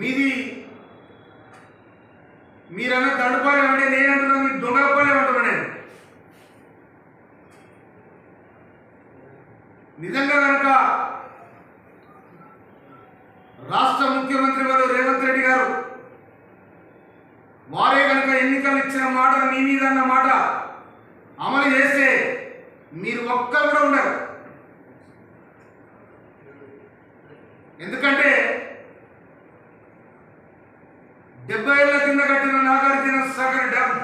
మీది మీరన్న దండుపాలెం అంటే నేనంటున్నా మీరు దొంగలపాలెం అంటున్నా నేను. నిజంగా కనుక రాష్ట్ర ముఖ్యమంత్రి వారు రేవంత్ రెడ్డి గారు వారే కనుక ఎన్నికలు ఇచ్చిన మాట మీ మీద అన్న మాట అమలు చేస్తే మీరు ఒక్కరు కూడా ఉండరు. ఎందుకంటే డెబ్బై ఏళ్ళ కింద కట్టిన నాగార్జున సాగర్ డ్యామ్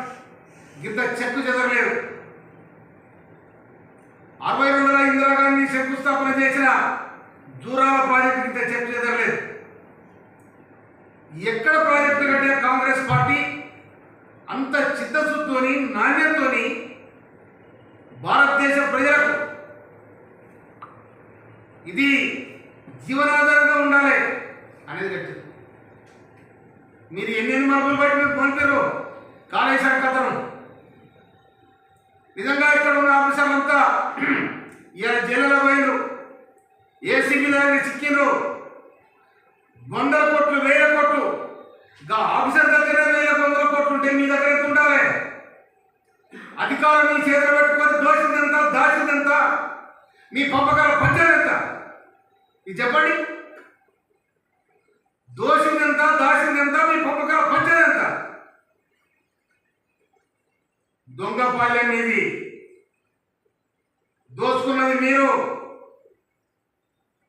గింత చెక్కు చెదరలేదు. అరవై వేల ఇందిరాగాంధీ శంకుస్థాపన చేసిన దూరాల ప్రాజెక్టు గింత చెక్కు చెదరలేదు. ఎక్కడ ప్రాజెక్టు కట్టిన కాంగ్రెస్ పార్టీ అంత చిత్తశుద్ధితోని నాణ్యతతోని భారతదేశ ప్రజలకు ఇది జీవనాధార ఉండాలి అనేది గట్టి మీరు ఎన్ని మలుపులు బయట మీరు పంపారు కాళేశ్వర కథను నిజంగా ఇక్కడ ఉన్న ఆఫీసర్లంతా ఇలా జైలులో పోయినరు ఏసీబీ దగ్గర చిక్కినరు వందల కోట్లు వేల కోట్లు. గా ఆఫీసర్ దగ్గర వేల వందల కోట్లు ఉంటే మీ దగ్గర ఎంత ఉండాలి? అధికారం మీ చేతులు పెట్టుకొని దోషిందంత దాచిందంత మీ పంపకాల పంచాయతీ ఇది చెప్పండి దోషిందంత దాచిందంత మీ పంపకాల పంచాయతీ ఎంత దొంగ మీది. దోచుకున్నది మీరు.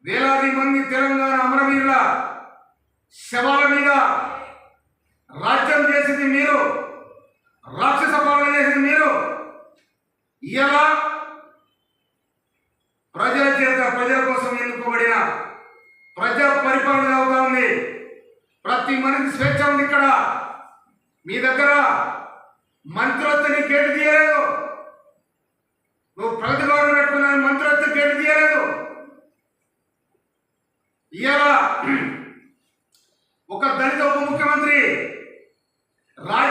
వేలాది మంది తెలంగాణ అమరవీరుల శవాల మీద రాజ్యం చేసింది మీరు. రాక్షస పాలన చేసింది మీరు. ఇలా ప్రజల చేత ప్రజల కోసం ఎన్నుకోబడిన ప్రజా పరిపాలన అవుతా ఉంది. ప్రతి మనిషి స్వేచ్ఛ ఉంది ఇక్కడ. మీ దగ్గర మంత్రొత్తిని గేటు తీయలేదు. నువ్వు ప్రగతి భవన్ పెట్టుకున్న మంత్రొత్తి గేటు తీయలేదు. ఇవాళ ఒక దళిత ఉప ముఖ్యమంత్రి రాజ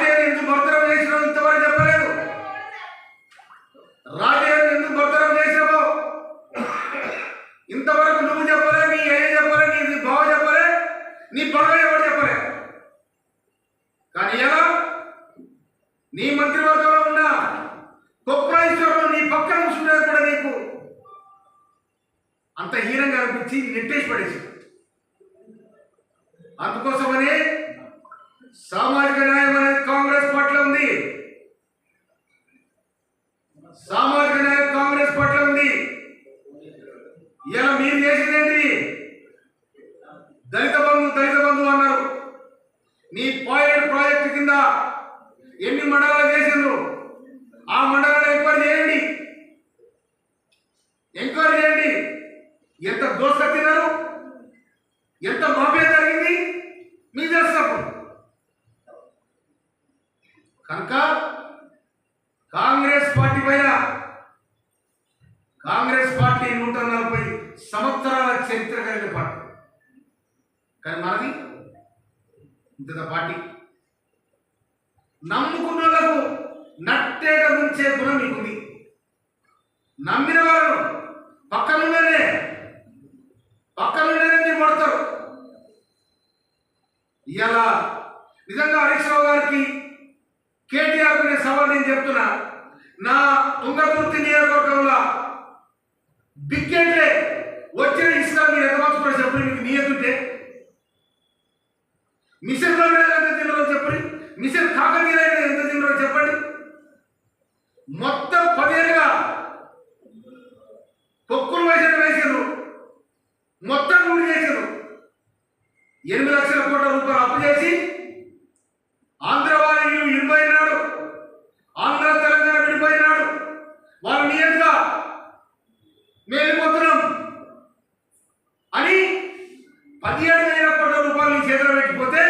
నీ మంత్రివర్గంలో ఉన్న కొప్పరాశ్వరుడు నీ పక్కన కూర్చుంటే కూడా నీకు అంత హీనంగా అనిపించి నెట్టేసి పడేసి అందుకోసమని సామాజిక న్యాయం అనేది కాంగ్రెస్ పట్ల ఉంది. సామాజిక న్యాయం కాంగ్రెస్ పట్ల ఉంది. ఇలా మీరు చేసిందేంటి దళిత బంధు దళిత బంధు అన్నారు. నీ పాయింట్ ప్రాజెక్ట్ కింద ఎన్ని మండలాలు చేసిండ్రు? ఆ మండలాలు ఎంక్వైరీ చేయండి. ఎంక్వైరీ చేయండి. ఎంత దోష తిన్నారు? ఎంత మాఫియా జరిగింది? మీకు తెలుసు కనుక కాంగ్రెస్ పార్టీ పైన కాంగ్రెస్ పార్టీ నూట నలభై సంవత్సరాల చరిత్ర కలిగిన పార్టీ. కానీ మనది ఇంత పార్టీ. నమ్ముకున్న వాళ్ళకు నట్టేట ముంచే గుణం మీకుంది. నమ్మిన వారు పక్కనుండేనే పక్కనుండేనే మీరు పడతారు ఇలా నిజంగా హరీష్ రావు గారికి కేటీఆర్ అనే సవాల్ నేను చెప్తున్నా. నా తుంగతుర్తి నియోజకవర్గంలో బిగ్గెట్లే వచ్చిన ఇసుక మీరు ఎంత మార్చుకున్నారు చెప్పండి మీకు నియతుంటే మిషన్లో చెప్పండి. మిషన్ కాకతీయ ఎంత తిన్నారో చెప్పండి. మొత్తం పదేళ్ళుగా తొక్కులు వేసిన వేసారు మొత్తం కూడి చేశారు ఎనిమిది లక్షల కోట్ల రూపాయలు అప్పు చేసి ఆంధ్ర వాళ్ళు విడిపోయినాడు. ఆంధ్ర తెలంగాణ విడిపోయినాడు. వారు నియంగా మేము అని పదిహేడు వేల కోట్ల రూపాయలు చేతిలో పెట్టిపోతే